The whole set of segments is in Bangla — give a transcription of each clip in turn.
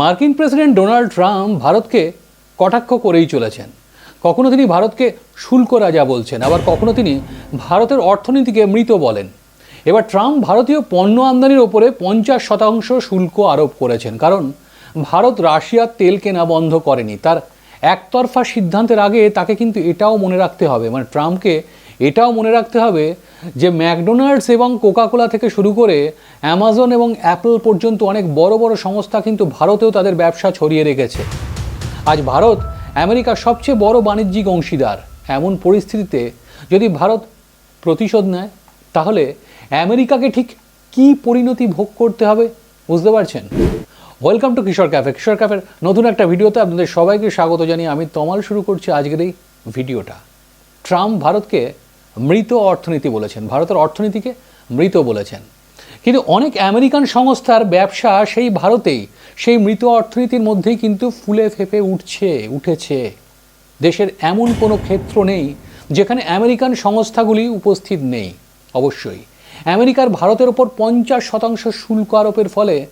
মার্কিন প্রেসিডেন্ট ডোনাল্ড ট্রাম্প ভারতকে কটাক্ষ করেই চলেছেন। কখনো তিনি ভারতকে শুল্ক রাজা বলছেন, আবার কখনো তিনি ভারতের অর্থনীতিকে মৃত বলেন। এবার ট্রাম্প ভারতীয় পণ্য আমদানির ওপরে পঞ্চাশ শতাংশ শুল্ক আরোপ করেছেন, কারণ ভারত রাশিয়ার তেল কেনা বন্ধ করেনি। তার একতরফা সিদ্ধান্তের আগে তাকে কিন্তু এটাও মনে রাখতে হবে মানে ট্রাম্পকে এটাও মনে রাখতে হবে যে ম্যাকডোনাল্ডস এবং কোকাকোলা থেকে শুরু করে অ্যামাজন এবং অ্যাপল পর্যন্ত অনেক বড় বড় সংস্থা কিন্তু ভারতেও তাদের ব্যবসা ছড়িয়ে রেখেছে। আজ ভারত আমেরিকার সবচেয়ে বড় বাণিজ্যিক অংশীদার। এমন পরিস্থিতিতে যদি ভারত প্রতিশোধ নেয়, তাহলে আমেরিকাকে ঠিক কী পরিণতি ভোগ করতে হবে, বুঝতে পারছেন? Welcome to Kishore cafe Kishore ক্যাফের নতুন একটা ভিডিওতে আপনাদের সবাইকে স্বাগত জানিয়ে আমি তমাল শুরু করছি আজকের এই ভিডিওটা। ট্রাম্প ভারতকে মৃত অর্থনীতি বলেছেন। ভারতের অর্থনীতিকে মৃত বলেছেন। কিন্তু অনেক আমেরিকান সংস্থার ব্যবসা সেই ভারতেই, সেই মৃত অর্থনীতির মধ্যেই কিন্তু ফুলে ফেপে উঠছে, উঠেছে। দেশের এমন কোনো ক্ষেত্র নেই যেখানে আমেরিকান সংস্থাগুলি উপস্থিত নেই, অবশ্যই। আমেরিকার ভারতের ওপর পঞ্চাশ শতাংশ শুল্ক আরোপের ফলে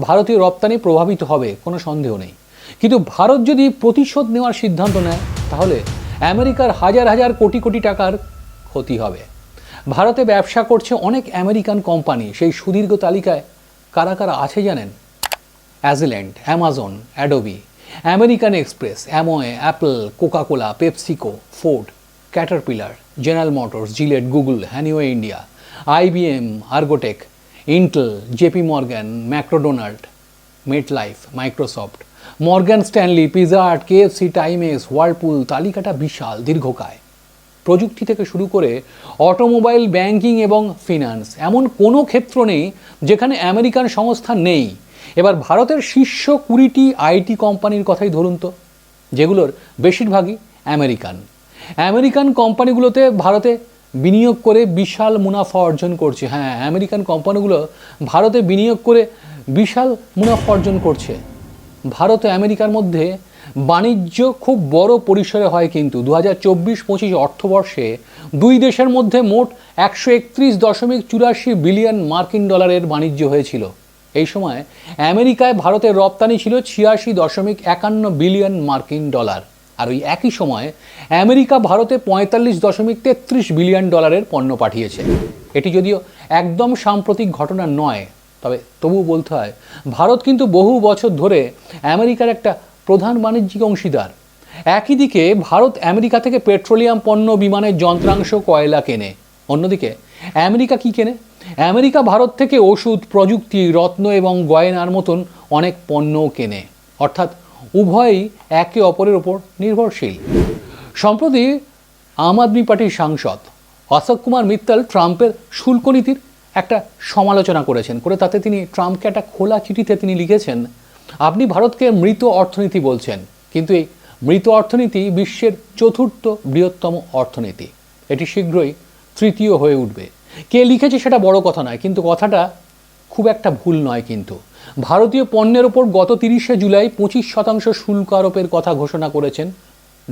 ভারতীয় রপ্তানি প্রভাবিত হবে, কোনো সন্দেহ নেই। কিন্তু ভারত যদি প্রতিশোধ নেওয়ার সিদ্ধান্ত নেয়, তাহলে আমেরিকার হাজার হাজার কোটি কোটি টাকার ক্ষতি হবে। ভারতে ব্যবসা করছে অনেক আমেরিকান কোম্পানি। সেই সুদীর্ঘ তালিকায় কারা কারা আছে জানেন? Agilent, Amazon, Adobe, American Express, Amway, Apple, Coca-Cola, PepsiCo, Ford, Caterpillar, General Motors, Gillette, Google, Honeywell India, IBM, Argotech, Intel, JP Morgan McDonald, MetLife, Microsoft Morgan Stanley, Pizza Hut, KFC Timex Whirlpool তালিকাটা বিশাল, দীর্ঘকায়। প্রযুক্তি থেকে শুরু করে অটোমোবাইল ব্যাংকিং এবং ফিনান্স, এমন কোনো ক্ষেত্র নেই যেখানে আমেরিকান সংস্থা নেই। এবার ভারতের শীর্ষ কুড়িটি আইটি কোম্পানির কথাই ধরুন তো, যেগুলোর বেশিরভাগই আমেরিকান। আমেরিকান কোম্পানিগুলোতে ভারতে বিনিয়োগ করে বিশাল মুনাফা অর্জন করছে। হ্যাঁ আমেরিকান কোম্পানিগুলো ভারতে বিনিয়োগ করে বিশাল মুনাফা অর্জন করছে। ভারত আমেরিকার মধ্যে বাণিজ্য খুব বড় পরিসরে হয় কিন্তু। দু হাজার চব্বিশ পঁচিশ অর্থবর্ষে দুই দেশের মধ্যে মোট একশো একত্রিশ দশমিক চুরাশি বিলিয়ন মার্কিন ডলারের বাণিজ্য হয়েছিল। এই সময় আমেরিকায় ভারতের রপ্তানি ছিল ছিয়াশি দশমিক একান্ন বিলিয়ন মার্কিন ডলার। আর ওই একই সময় আমেরিকা ভারতে পঁয়তাল্লিশ দশমিক তেত্রিশ বিলিয়ন ডলারের পণ্য পাঠিয়েছে। এটি যদিও একদম সাম্প্রতিক ঘটনা নয়, তবে তবুও বলতে হয়, ভারত কিন্তু বহু বছর ধরে আমেরিকার একটা প্রধান বাণিজ্যিক অংশীদার। একই দিকে ভারত আমেরিকা থেকে পেট্রোলিয়াম পণ্য বিমানের যন্ত্রাংশ কয়লা কেনে। অন্যদিকে, আমেরিকা কি কেনে? আমেরিকা ভারত থেকে ওষুধ, প্রযুক্তি, রত্ন এবং গয়নার মতন অনেক পণ্যও কেনে। অর্থাৎ উভয়ই একে অপরের ওপর নির্ভরশীল। সম্প্রতি আম আদমি পার্টির সাংসদ অশোক কুমার মিত্তাল ট্রাম্পের শুল্ক নীতির একটা সমালোচনা করেছেন। করে তাতে তিনি ট্রাম্পকে একটা খোলা চিঠিতে তিনি লিখেছেন আপনি ভারতকে মৃত অর্থনীতি বলছেন, কিন্তু এই মৃত অর্থনীতি বিশ্বের চতুর্থ বৃহত্তম অর্থনীতি। এটি শীঘ্রই তৃতীয় হয়ে উঠবে। কে লিখেছে সেটা বড় কথা নয়, কিন্তু কথাটা খুব একটা ভুল নয় কিন্তু। ভারতীয় পণ্যের ওপর গত তিরিশে জুলাই পঁচিশ শতাংশ শুল্ক আরোপের কথা ঘোষণা করেছেন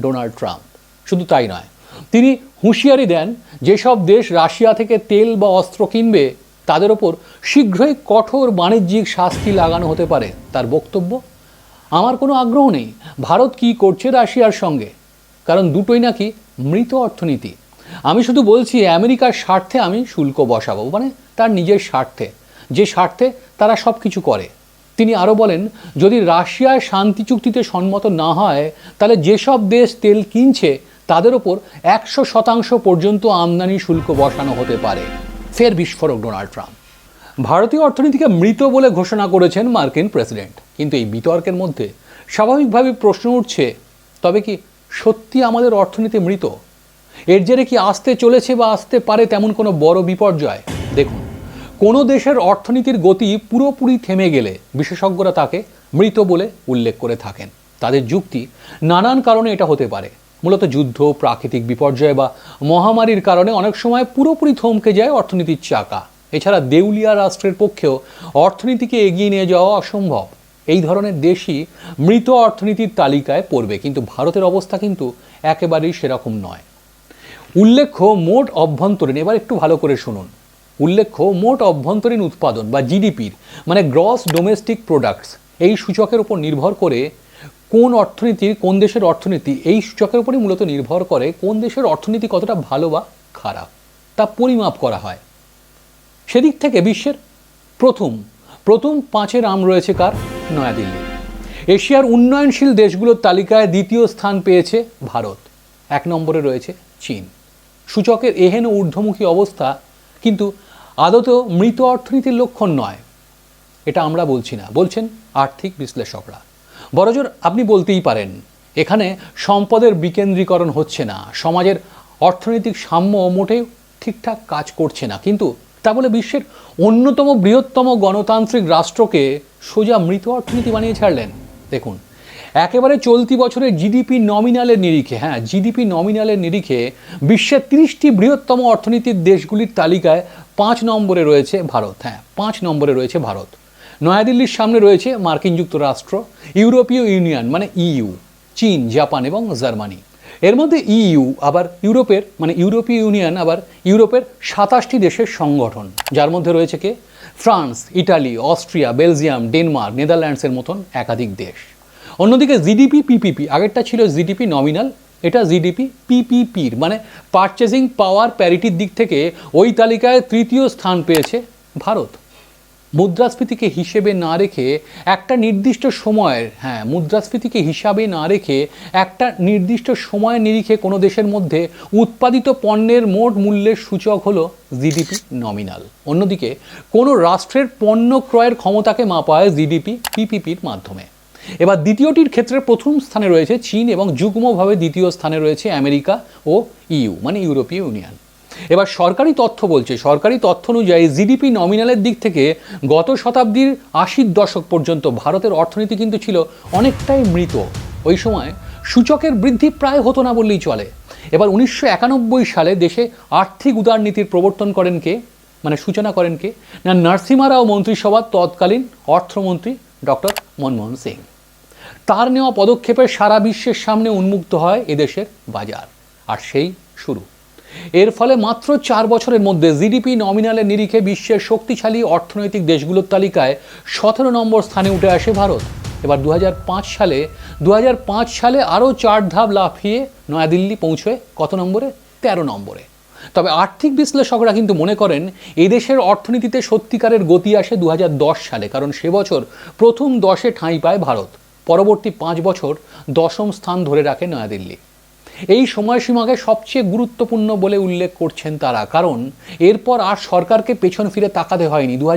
ডোনাল্ড ট্রাম্প। শুধু তাই নয়, তিনি হুঁশিয়ারি দেন, যেসব দেশ রাশিয়া থেকে তেল বা অস্ত্র কিনবে তাদের ওপর শীঘ্রই কঠোর বাণিজ্যিক শাস্তি লাগানো হতে পারে, তার বক্তব্য। আমার কোনো আগ্রহ নেই, ভারত কি করছে রাশিয়ার সঙ্গে। কারণ দুটোই নাকি মৃত অর্থনীতি। আমি শুধু বলছি, আমেরিকার স্বার্থে আমি শুল্ক বসাবো মানে তার নিজের স্বার্থে। যে স্বার্থে তারা সব কিছু করে। তিনি আরও বলেন, যদি রাশিয়ায় শান্তি চুক্তিতে সম্মত না হয়, তাহলে যেসব দেশ তেল কিনছে, তাদের ওপর একশো শতাংশ পর্যন্ত আমদানি শুল্ক বসানো হতে পারে। ফের বিস্ফোরক ডোনাল্ড ট্রাম্প। ভারতীয় অর্থনীতিকে মৃত বলে ঘোষণা করেছেন মার্কিন প্রেসিডেন্ট। কিন্তু এই বিতর্কের মধ্যে স্বাভাবিকভাবে প্রশ্ন উঠছে, তবে কি সত্যি আমাদের অর্থনীতি মৃত? এর জেরে কি আসতে চলেছে বা আসতে পারে তেমন কোনো বড় বিপর্যয়? দেখুন, কোনো দেশের অর্থনীতির গতি পুরোপুরি থেমে গেলে বিশেষজ্ঞরা তাকে মৃত বলে উল্লেখ করে থাকেন। তাদের যুক্তি নানান কারণে এটা হতে পারে। মূলত যুদ্ধ, প্রাকৃতিক বিপর্যয় বা মহামারীর কারণে অনেক সময় পুরোপুরি থমকে যায় অর্থনীতির চাকা। এছাড়া দেউলিয়া রাষ্ট্রের পক্ষেও অর্থনীতিকে এগিয়ে নিয়ে যাওয়া অসম্ভব। এই ধরনের দেশই মৃত অর্থনীতির তালিকায় পড়বে, কিন্তু ভারতের অবস্থা কিন্তু একেবারেই সেরকম নয়। উল্লেখ্য, মোট অভ্যন্তরীণ, এবার একটু ভালো করে শুনুন। উল্লেখ্য, মোট অভ্যন্তরীণ উৎপাদন বা জিডিপির মানে গ্রস ডোমেস্টিক প্রোডাক্টস এই সূচকের উপর নির্ভর করে কোন অর্থনীতির কোন দেশের অর্থনীতি, এই সূচকের উপরই মূলত নির্ভর করে কোন দেশের অর্থনীতি কতটা ভালো বা খারাপ, তা পরিমাপ করা হয়। সেদিক থেকে বিশ্বের প্রথম প্রথম পাঁচের আম রয়েছে কার? নয়াদিল্লি। এশিয়ার উন্নয়নশীল দেশগুলোর তালিকায় দ্বিতীয় স্থান পেয়েছে ভারত, এক নম্বরে রয়েছে চীন। সূচকের এহেন ঊর্ধ্বমুখী অবস্থা কিন্তু আদতেও মৃত অর্থনীতির লক্ষণ নয়, এটা আমরা বলছি না, বলছেন আর্থিক বিশ্লেষকরা। বড়জোর আপনি বলতেই পারেন, এখানে সম্পদের বিকেন্দ্রীকরণ হচ্ছে না, সমাজের অর্থনৈতিক সাম্য মোটেও ঠিকঠাক কাজ করছে না, কিন্তু তা বলে বিশ্বের অন্যতম বৃহত্তম গণতান্ত্রিক রাষ্ট্রকে সোজা মৃত অর্থনীতি বানিয়ে ছাড়লেন। দেখুন, একেবারে চলতি বছরের জিডিপি নমিনালের নিরিখে হ্যাঁ জিডিপি নমিনালের নিরিখে বিশ্বের তিরিশটি বৃহত্তম অর্থনীতির দেশগুলির তালিকায় পাঁচ নম্বরে রয়েছে ভারত হ্যাঁ পাঁচ নম্বরে রয়েছে ভারত। নয়াদিল্লির সামনে রয়েছে মার্কিন যুক্তরাষ্ট্র, ইউরোপীয় ইউনিয়ন মানে ইইউ, চীন, জাপান এবং জার্মানি। এর মধ্যে ইইউ আবার ইউরোপের মানে ইউরোপীয় ইউনিয়ন আবার ইউরোপের সাতাশটি দেশের সংগঠন। যার মধ্যে রয়েছে কে? France, Italy, Austria, Belgium, Denmark, নেদারল্যান্ডসের মতন একাধিক দেশ। অন্যদিকে জিডিপি, পিপিপি, আগেরটা ছিল জিডিপি নমিনাল এটা জিডিপি পিপিপির মানে পারচেজিং পাওয়ার প্যারিটির দিক থেকে ওই তালিকায় তৃতীয় স্থান পেয়েছে ভারত। মুদ্রাস্ফীতিকে হিসেবে না রেখে একটা নির্দিষ্ট সময়ের হ্যাঁ মুদ্রাস্ফীতিকে হিসাবে না রেখে একটা নির্দিষ্ট সময়ের নিরিখে কোনো দেশের মধ্যে উৎপাদিত পণ্যের মোট মূল্যের সূচক হলো জিডিপি নমিনাল অন্যদিকে, কোনো রাষ্ট্রের পণ্য ক্রয়ের ক্ষমতাকে মাপা হয় জিডিপি, পিপিপির মাধ্যমে। এবার দ্বিতীয়টির ক্ষেত্রে প্রথম স্থানে রয়েছে চীন এবং যুগ্মভাবে দ্বিতীয় স্থানে রয়েছে আমেরিকা ও ইউ মানে ইউরোপীয় ইউনিয়ন। এবার সরকারি তথ্য বলছে, সরকারি তথ্য অনুযায়ী জিডিপি নমিনালের দিক থেকে গত শতাব্দীর আশির দশক পর্যন্ত ভারতের অর্থনীতি কিন্তু ছিল অনেকটাই মৃত। ওই সময় সূচকের বৃদ্ধি প্রায় হতো না বললেই চলে। এবার উনিশশো একানব্বই সালে দেশে আর্থিক উদারনীতির প্রবর্তন করেন কে? মানে সূচনা করেন কে? না, নরসিমা রাও মন্ত্রিসভার তৎকালীন অর্থমন্ত্রী ডক্টর মনমোহন সিং। তার নেওয়া পদক্ষেপে সারা বিশ্বের সামনে উন্মুক্ত হয় এদেশের বাজার। আর সেই শুরু। এর ফলে মাত্র চার বছরের মধ্যে জিডিপি নমিনালের নিরিখে বিশ্বের শক্তিশালী অর্থনৈতিক দেশগুলোর তালিকায় সতেরো নম্বর স্থানে উঠে আসে ভারত। এবার দু হাজার পাঁচ সালে দু হাজার পাঁচ সালে আরও চার ধাপ লাফিয়ে নয়াদিল্লি পৌঁছয় কত নম্বরে? তেরো নম্বরে। তবে আর্থিক বিশ্লেষকরা কিন্তু মনে করেন এদেশের অর্থনীতিতে সত্যিকারের গতি আসে দু হাজার দশ সালে, কারণ সে বছর প্রথম দশে ঠাঁই পায় ভারত। পরবর্তী পাঁচ বছর দশম স্থান ধরে রাখে নয়াদিল্লি। এই সময়সীমাকে সবচেয়ে গুরুত্বপূর্ণ বলে উল্লেখ করছেন তারা। কারণ, এরপর আর সরকারকে পেছন ফিরে তাকাতে হয়নি। দু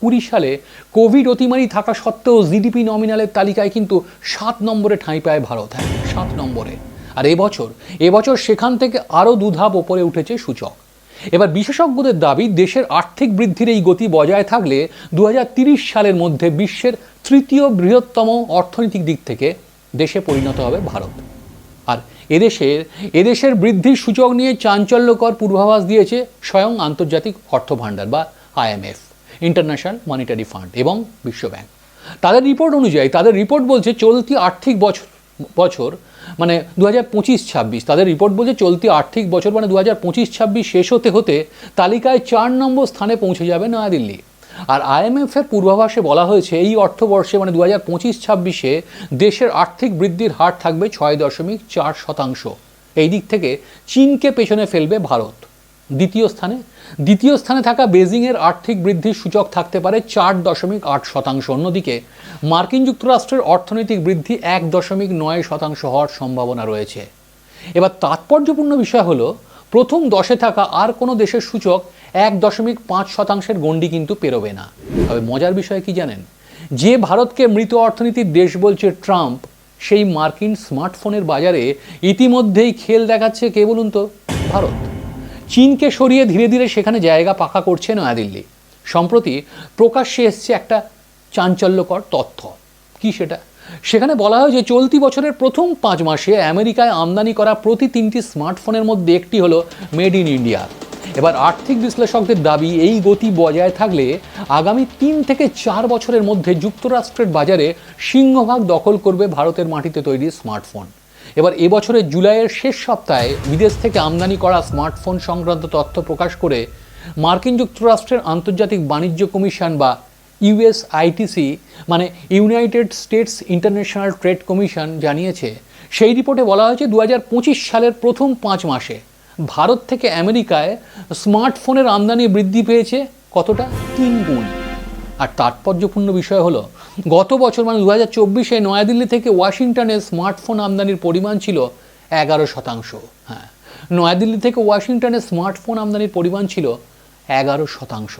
কুড়ি সালে কোভিড অতিমারি থাকা সত্ত্বেও জিডিপি নমিনালের তালিকায় কিন্তু সাত নম্বরে ঠাঁই পায় ভারত। হ্যাঁ সাত নম্বরে। আর এবছর এবছর সেখান থেকে আরও দুধাপ ওপরে উঠেছে সূচক। এবার বিশেষজ্ঞদের দাবি, দেশের আর্থিক বৃদ্ধির এই গতি বজায় থাকলে দু সালের মধ্যে বিশ্বের তৃতীয় বৃহত্তম অর্থনৈতিক দিক থেকে দেশে পরিণত হবে ভারত। আর এদেশের এদেশের বৃদ্ধির সূচক নিয়ে চাঞ্চল্যকর পূর্বাভাস দিয়েছে স্বয়ং আন্তর্জাতিক অর্থ ভাণ্ডার বা আইএমএফ ইন্টারন্যাশনাল মনিটারি ফান্ড এবং বিশ্বব্যাংক। তাদের রিপোর্ট অনুযায়ী তাদের রিপোর্ট বলছে চলতি আর্থিক বছর বছর মানে দু হাজার পঁচিশ ছাব্বিশ, তাদের রিপোর্ট বলছে চলতি আর্থিক বছর মানে দু হাজার পঁচিশ ছাব্বিশ শেষ হতে হতে তালিকায় চার নম্বর স্থানে পৌঁছে যাবে নয়াদিল্লি। আর আইএমএফের পূর্বাভাসে বলা হয়েছে, এই অর্থবর্ষে মানে দু হাজার পঁচিশ ছাব্বিশে দেশের আর্থিক বৃদ্ধির হার থাকবে ছয় দশমিক চার শতাংশ। এই দিক থেকে চীনকে পেছনে ফেলবে ভারত। দ্বিতীয় স্থানে দ্বিতীয় স্থানে থাকা বেজিংয়ের আর্থিক বৃদ্ধির সূচক থাকতে পারে চার দশমিক আট শতাংশ। অন্যদিকে, মার্কিন যুক্তরাষ্ট্রের অর্থনৈতিক বৃদ্ধি এক দশমিক নয় শতাংশ হওয়ার সম্ভাবনা রয়েছে। এবার তাৎপর্যপূর্ণ বিষয় হলো প্রথম দশে থাকা আর কোনো দেশের সূচক এক দশমিক পাঁচ শতাংশের গণ্ডি কিন্তু পেরোবে না। তবে মজার বিষয় কি জানেন? যে ভারতকে মৃত অর্থনীতির দেশ বলছে ট্রাম্প, সেই মার্কিন স্মার্টফোনের বাজারে ইতিমধ্যেই খেল দেখাচ্ছে কে বলুন তো? ভারত। চীনকে সরিয়ে ধীরে ধীরে সেখানে জায়গা পাকা করছে নয়াদিল্লি। সম্প্রতি প্রকাশ্যে এসছে একটা চাঞ্চল্যকর তথ্য। কি সেটা? সেখানে বলা হয় যে চলতি বছরের প্রথম পাঁচ মাসে আমেরিকায় আমদানি করা প্রতি তিনটি স্মার্টফোনের মধ্যে একটি হলো মেড ইন ইন্ডিয়া। এবার আর্থিক বিশ্লেষকদের দাবি, এই গতি বজায় থাকলে আগামী তিন থেকে চার বছরের মধ্যে যুক্তরাষ্ট্রের বাজারে সিংহভাগ দখল করবে ভারতের মাটিতে তৈরি স্মার্টফোন। এবার এবছরের জুলাইয়ের শেষ সপ্তাহে বিদেশ থেকে আমদানি করা স্মার্টফোন সংক্রান্ত তথ্য প্রকাশ করে মার্কিন যুক্তরাষ্ট্রের আন্তর্জাতিক বাণিজ্য কমিশন বা ইউএস আইটিসি মানে United States International Trade Commission জানিয়েছে। সেই রিপোর্টে বলা হয়েছে দু হাজার পঁচিশ সালের প্রথম পাঁচ মাসে ভারত থেকে আমেরিকায় স্মার্টফোনের আমদানি বৃদ্ধি পেয়েছে কতটা? তিন গুণ। আর তাৎপর্যপূর্ণ বিষয় হলো, গত বছর মানে দু হাজার চব্বিশে নয়াদিল্লি থেকে ওয়াশিংটনে স্মার্টফোন আমদানির পরিমাণ ছিল এগারো শতাংশ। হ্যাঁ নয়াদিল্লি থেকে ওয়াশিংটনে স্মার্টফোন আমদানির পরিমাণ ছিল এগারো শতাংশ।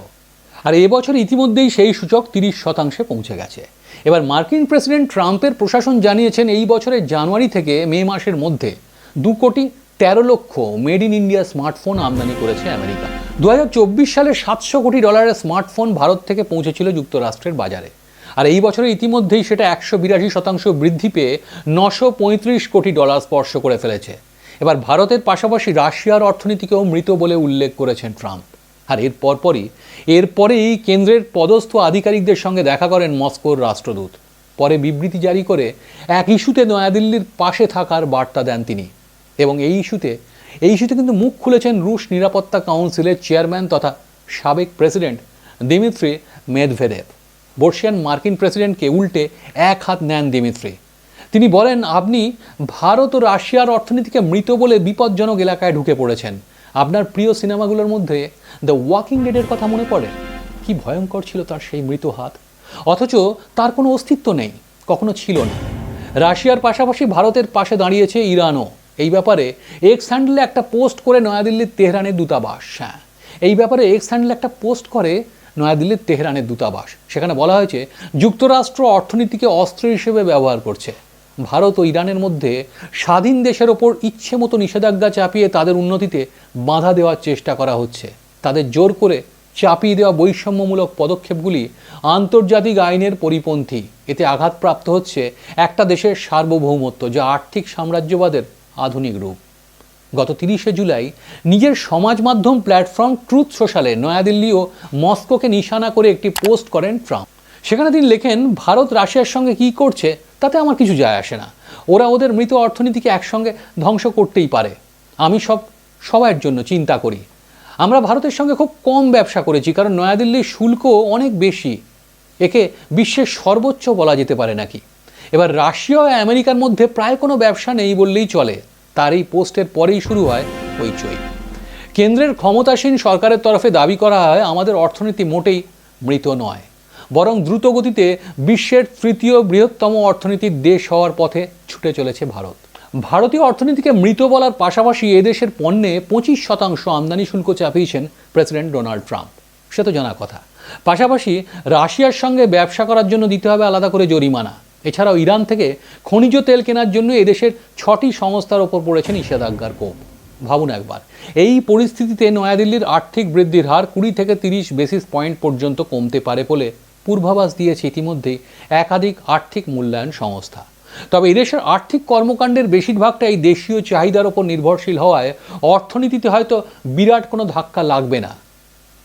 আর এবছর ইতিমধ্যেই সেই সূচক তিরিশ শতাংশে পৌঁছে গেছে। এবার মার্কিন প্রেসিডেন্ট ট্রাম্পের প্রশাসন জানিয়েছেন এই বছরের জানুয়ারি থেকে মে মাসের মধ্যে দু কোটি তেরো লক্ষ মেড ইন ইন্ডিয়া স্মার্টফোন আমদানি করেছে আমেরিকা। দু হাজার চব্বিশ সালে সাতশো কোটি ডলারের স্মার্টফোন ভারত থেকে পৌঁছেছিল যুক্তরাষ্ট্রের বাজারে। আর এই বছরে ইতিমধ্যেই সেটা একশো বিরাশি শতাংশ বৃদ্ধি পেয়ে নশো পঁয়ত্রিশ কোটি ডলার স্পর্শ করে ফেলেছে। এবার ভারতের পাশাপাশি রাশিয়ার অর্থনীতিকেও মৃত বলে উল্লেখ করেছেন ট্রাম্প। আর এর পরপরই এরপরেই কেন্দ্রের পদস্থ আধিকারিকদের সঙ্গে দেখা করেন মস্কোর রাষ্ট্রদূত। পরে বিবৃতি জারি করে এক ইস্যুতে নয়াদিল্লির পাশে থাকার বার্তা দেন তিনি। এবং এই ইস্যুতে এই ইস্যুতে কিন্তু মুখ খুলেছেন রুশ নিরাপত্তা কাউন্সিলের চেয়ারম্যান তথা সাবেক প্রেসিডেন্ট দিমিত্রি মেদভেদেব বর্ষিয়ান মার্কিন প্রেসিডেন্টকে উল্টে এক হাত নেন দিমিত্রি। তিনি বলেন, আপনি ভারত ও রাশিয়ার অর্থনীতিকে মৃত বলে বিপজ্জনক এলাকায় ঢুকে পড়েছেন। আপনার প্রিয় সিনেমাগুলোর মধ্যে দ্য ওয়াকিং ডেডের কথা মনে পড়ে? কি ভয়ঙ্কর ছিল তার সেই মৃত হাত। অথচ তার কোনো অস্তিত্ব নেই, কখনো ছিল না। রাশিয়ার পাশাপাশি ভারতের পাশে দাঁড়িয়েছে ইরানও। এই ব্যাপারে এক্স হ্যান্ডেলে একটা পোস্ট করে নয়াদিল্লির তেহরানের দূতাবাস। হ্যাঁ এই ব্যাপারে এক্স হ্যান্ডেলে একটা পোস্ট করে নয়াদিল্লির তেহরানের দূতাবাস। সেখানে বলা হয়েছে, যুক্তরাষ্ট্র অর্থনীতিকে অস্ত্র হিসেবে ব্যবহার করছে। ভারত ও ইরানের মধ্যে স্বাধীন দেশের ওপর ইচ্ছে মতো নিষেধাজ্ঞা চাপিয়ে তাদের উন্নতিতে বাধা দেওয়ার চেষ্টা করা হচ্ছে। তাদের জোর করে চাপিয়ে দেওয়া বৈষম্যমূলক পদক্ষেপগুলি আন্তর্জাতিক আইনের পরিপন্থী। এতে আঘাতপ্রাপ্ত হচ্ছে একটা দেশের সার্বভৌমত্ব, যা আর্থিক সাম্রাজ্যবাদের আধুনিক রূপ। গত তিরিশে জুলাই নিজের সমাজ মাধ্যম প্ল্যাটফর্ম ট্রুথ সোশ্যালে নয়াদিল্লি ও মস্কোকে নিশানা করে একটি পোস্ট করেন ট্রাম্প। সেখানে তিনি লেখেন, ভারত রাশিয়ার সঙ্গে কী করছে তাতে আমার কিছু যায় আসে না। ওরা ওদের মৃত অর্থনীতিকে একসঙ্গে ধ্বংস করতেই পারে। আমি সব সবার জন্য চিন্তা করি। আমরা ভারতের সঙ্গে খুব কম ব্যবসা করেছি, কারণ নয়াদিল্লির শুল্ক অনেক বেশি। একে বিশ্বের সর্বোচ্চ বলা যেতে পারে নাকি। এবার রাশিয়া ও আমেরিকার মধ্যে প্রায় কোনো ব্যবসা নেই বললেই চলে। তার এই পোস্টের পরেই শুরু হয় হইচই। কেন্দ্রের ক্ষমতাসীন সরকারের তরফে দাবি করা হয়, আমাদের অর্থনীতি মোটেই মৃত নয়। বরং দ্রুত গতিতে বিশ্বের তৃতীয় বৃহত্তম অর্থনীতির দেশ হওয়ার পথে ছুটে চলেছে ভারত। ভারতীয় অর্থনীতিকে মৃত বলার পাশাপাশি এদেশের পণ্যে পঁচিশ শতাংশ আমদানি শুল্ক চাপিয়েছেন প্রেসিডেন্ট ডোনাল্ড ট্রাম্প। সে তো জানা কথা। পাশাপাশি রাশিয়ার সঙ্গে ব্যবসা করার জন্য দিতে হবে আলাদা করে জরিমানা। এছাড়াও ইরান থেকে খনিজ তেল কেনার জন্য এদেশের ছটি সংস্থার ওপর পড়েছে নিষেধাজ্ঞার কোপ ভাবুন একবার, এই পরিস্থিতিতে নয়াদিল্লির আর্থিক বৃদ্ধির হার কুড়ি থেকে তিরিশ বেসিস পয়েন্ট পর্যন্ত কমতে পারে বলে পূর্বাভাস দিয়েছে ইতিমধ্যে একাধিক আর্থিক মূল্যায়ন সংস্থা। তবে এদেশের আর্থিক কর্মকাণ্ডের বেশিরভাগটাই দেশীয় চাহিদার ওপর নির্ভরশীল হওয়ায় অর্থনীতিতে হয়তো বিরাট কোনো ধাক্কা লাগবে না।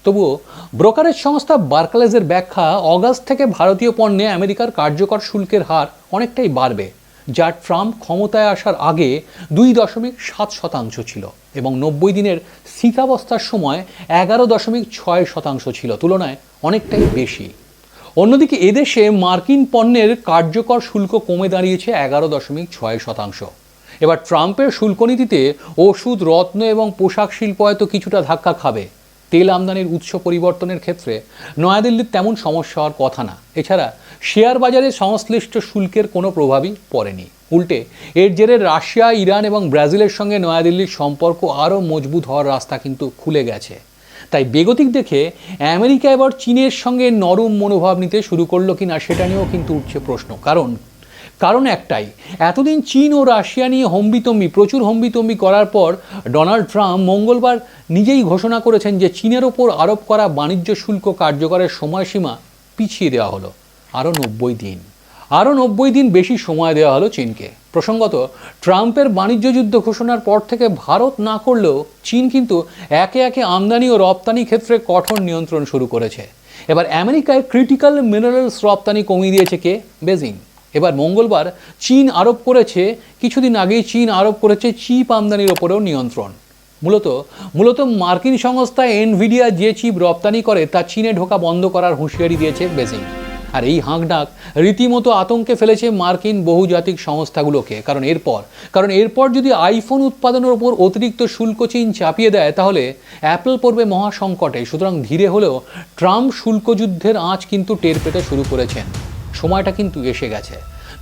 তবুও ব্রোকারেজ সংস্থা বার্কালেজের ব্যাখ্যা অগাস্ট থেকে ভারতীয় পণ্যে আমেরিকার কার্যকর শুল্কের হার অনেকটাই বাড়বে যা ট্রাম্প ক্ষমতায় আসার আগে দুই দশমিক সাত শতাংশ ছিল এবং নব্বই দিনের স্থিতাবস্থার সময় এগারো দশমিক ছয় শতাংশ ছিল, তুলনায় অনেকটাই বেশি। অন্যদিকে এদেশে মার্কিন পণ্যের কার্যকর শুল্ক কমে দাঁড়িয়েছে এগারো দশমিক ছয় শতাংশ। এবার ট্রাম্পের শুল্ক নীতিতে ওষুধ, রত্ন এবং পোশাক শিল্প হয়তো কিছুটা ধাক্কা খাবে। তেল আমদানির উৎস পরিবর্তনের ক্ষেত্রে নয়াদিল্লির তেমন সমস্যা হওয়ার কথা না। এছাড়া শেয়ার বাজারে সংশ্লিষ্ট শুল্কের কোনো প্রভাবই পড়েনি। উল্টে, এর জেরে রাশিয়া, ইরান এবং ব্রাজিলের সঙ্গে নয়াদিল্লির সম্পর্ক আরও মজবুত হওয়ার রাস্তা কিন্তু খুলে গেছে। তাই বেগতিক দেখে আমেরিকা এবার চীনের সঙ্গে নরম মনোভাব নিতে শুরু করল কিনা সেটা নিয়েও কিন্তু উঠছে প্রশ্ন। কারণ কারণ একটাই, এতদিন চীন ও রাশিয়া নিয়ে হম্বিতম্বি, প্রচুর হম্বিতম্বি করার পর ডোনাল্ড ট্রাম্প মঙ্গলবার নিজেই ঘোষণা করেছেন যে চীনের ওপর আরোপ করা বাণিজ্য শুল্ক কার্যকরের সময়সীমা পিছিয়ে দেওয়া হলো। আরও নব্বই দিন। আরও নব্বই দিন বেশি সময় দেওয়া হলো চীনকে। প্রসঙ্গত, ট্রাম্পের বাণিজ্য যুদ্ধ ঘোষণার পর থেকে ভারত না করলেও চীন কিন্তু একে একে আমদানি ও রপ্তানি ক্ষেত্রে কঠোর নিয়ন্ত্রণ শুরু করেছে। এবার আমেরিকায় ক্রিটিক্যাল মিনারেলস রপ্তানি কমিয়ে দিয়েছে কে? বেজিং। এবার মঙ্গলবার চীন আরোপ করেছে, কিছুদিন আগেই চীন আরোপ করেছে চিপ আমদানির ওপরেও নিয়ন্ত্রণ। মূলত মূলত মার্কিন সংস্থা এনভিডিয়া যে চিপ রপ্তানি করে তা চীনে ঢোকা বন্ধ করার হুঁশিয়ারি দিয়েছে বেজিং। আর এই হাঁকডাক রীতিমতো আতঙ্কে ফেলেছে মার্কিন বহুজাতিক সংস্থাগুলোকে। কারণ এরপর কারণ এরপর যদি আইফোন উৎপাদনের ওপর অতিরিক্ত শুল্ক চীন চাপিয়ে দেয়, তাহলে অ্যাপল পড়বে মহাসংকটে। সুতরাং ধীরে হলেও ট্রাম্প শুল্কযুদ্ধের আঁচ কিন্তু টের পেতে শুরু করেছেন। সময়টা কিন্তু এসে গেছে।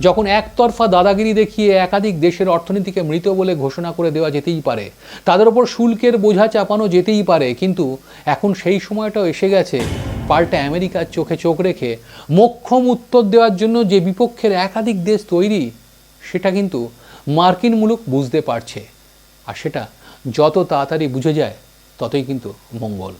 যখন একতরফা দাদাগিরি দেখিয়ে একাধিক দেশের অর্থনীতিকে মৃত বলে ঘোষণা করে দেওয়া যেতেই পারে, তাদের ওপর শুল্কের বোঝা চাপানো যেতেই পারে, কিন্তু এখন সেই সময়টাও এসে গেছে, পাল্টা আমেরিকার চোখে চোখ রেখে মোক্ষম উত্তর দেওয়ার জন্য যে বিপক্ষের একাধিক দেশ তৈরি, সেটা কিন্তু মার্কিন মুলুক বুঝতে পারছে। আর সেটা যত তাড়াতাড়ি বুঝে যায়, ততই কিন্তু মঙ্গল।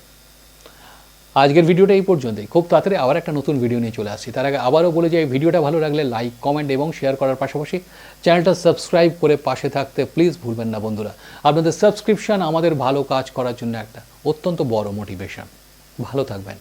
আজকের ভিডিওটা এই পর্যন্তই। খুব তাড়াতাড়ি আবার একটা নতুন ভিডিও নিয়ে চলে আসছি। তার আগে আবারও বলে এই ভিডিওটা ভালো লাগলে লাইক কমেন্ট এবং শেয়ার করার পাশাপাশি চ্যানেলটা সাবস্ক্রাইব করে পাশে থাকতে প্লিজ ভুলবেন না বন্ধুরা। আপনাদের সাবস্ক্রিপশান আমাদের ভালো কাজ করার জন্য একটা অত্যন্ত বড় মোটিভেশন ভালো থাকবেন।